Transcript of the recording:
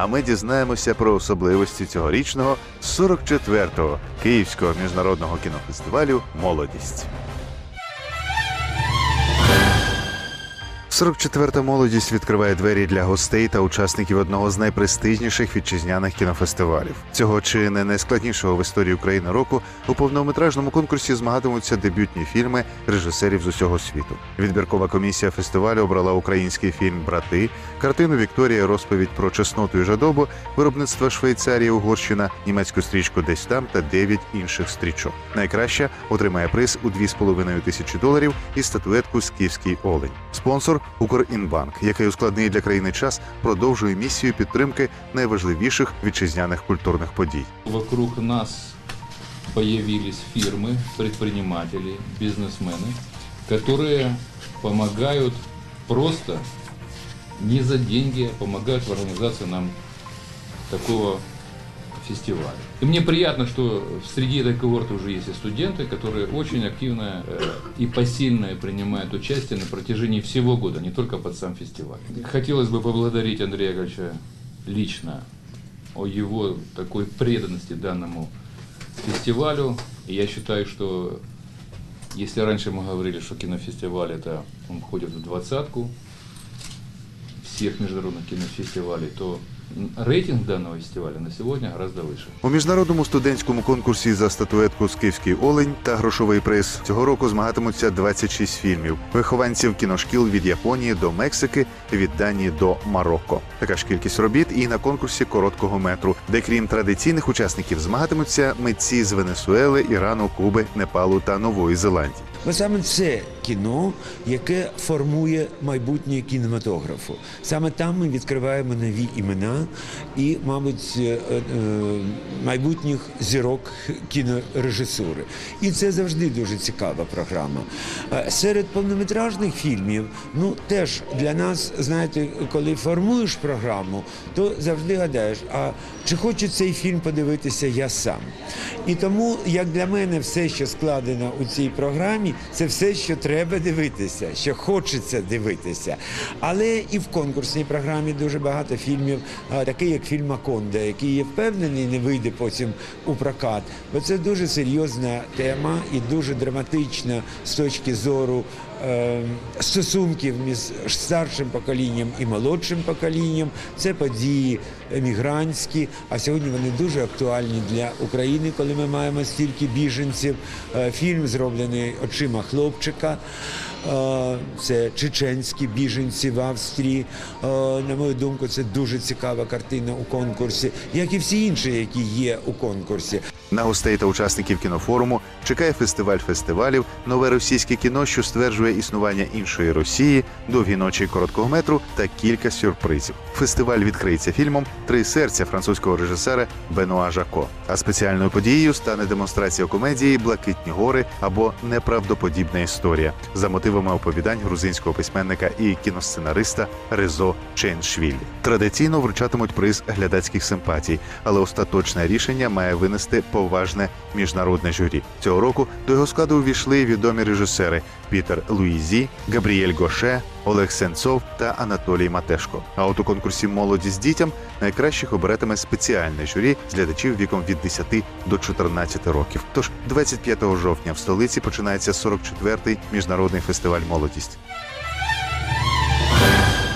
А ми дізнаємося про особливості цьогорічного 44-го Київського міжнародного кінофестивалю Молодість. 44-та молодість відкриває двері для гостей та учасників одного з найпрестижніших вітчизняних кінофестивалів. Цього чи не найскладнішого в історії України року у повнометражному конкурсі змагатимуться дебютні фільми режисерів з усього світу. Відбіркова комісія фестивалю обрала український фільм Брати, картину Вікторія розповідь про чесноту і жадобу, виробництва Швейцарії, Угорщина, німецьку стрічку Десь там та дев'ять інших стрічок. Найкраща отримає приз у 2,5 тисячі доларів і статуетку Скіфський олень. Спонсор Укрінбанк, який у складний для країни час продовжує місію підтримки найважливіших вітчизняних культурних подій. Вокруг нас появились фирмы, предприниматели, бизнесмены, которые помогают просто не за деньги, а помогают в организации нам такого фестиваля. И мне приятно, что среди этой когорты уже есть и студенты, которые очень активно э, и посильно принимают участие на протяжении всего года, не только под сам фестиваль. Хотелось бы поблагодарить Андрея Яковлевича лично о его такой преданности данному фестивалю. И я считаю, что если раньше мы говорили, что кинофестиваль это он входит в двадцатку всех международных кинофестивалей, то рейтинг данного фестиваля на сегодня гораздо выше. У міжнародному студентському конкурсі за статуетку Скіфський олень та грошовий приз цього року змагатимуться 26 фільмів вихованців кіношкіл від Японії до Мексики, від Данії до Марокко. Така ж кількість робіт і на конкурсі короткого метру, де крім традиційних учасників змагатимуться митці з Венесуели, Ірану, Куби, Непалу та Нової Зеландії. Саме це кіно, яке формує майбутнє кінематографу. Саме там ми відкриваємо нові імена і, мабуть, е, е, майбутніх зірок кінорежисури. І це завжди дуже цікава програма. Е, Серед повнометражних фільмів, ну теж для нас, знаєте, коли формуєш програму, то завжди гадаєш, а чи хочу цей фільм подивитися я сам. І тому, як для мене, все, що складено у цій програмі, це все, що треба дивитися, що хочеться дивитися. Але і в конкурсній програмі дуже багато фільмів, такий як фільм Аконда, який є впевнений, не вийде потім у прокат. Бо це дуже серйозна тема і дуже драматична з точки зору стосунків між старшим поколінням і молодшим поколінням. Це події емігрантські, а сьогодні вони дуже актуальні для України, коли ми маємо стільки біженців. Е, Фільм зроблений очима хлопчика. Е, Це чеченські біженці в Австрії. Е, На мою думку, це дуже цікава картина у конкурсі, як і всі інші, які є у конкурсі. На гостей та учасників кінофоруму чекає фестиваль фестивалів, нове російське кіно, що стверджує існування іншої Росії, довгі ночі короткого метру та кілька сюрпризів. Фестиваль відкриється фільмом Три серця французького режисера Бенуа Жако. А спеціальною подією стане демонстрація комедії Блакитні гори або Неправдоподібна історія за мотивами оповідань грузинського письменника і кіносценариста Резо Ченшвілі. Традиційно вручатимуть приз глядацьких симпатій, але остаточне рішення має винести поважне міжнародне журі. Цього року до його складу увійшли відомі режисери Пітер Луїзі, Габріель Гоше, Олег Сенцов та Анатолій Матешко. А от у конкурсі Молодість дітям найкращих обиратиме спеціальне журі з глядачів віком від 10 до 14 років. Тож 25 жовтня в столиці починається 44-й міжнародний фестиваль Молодість.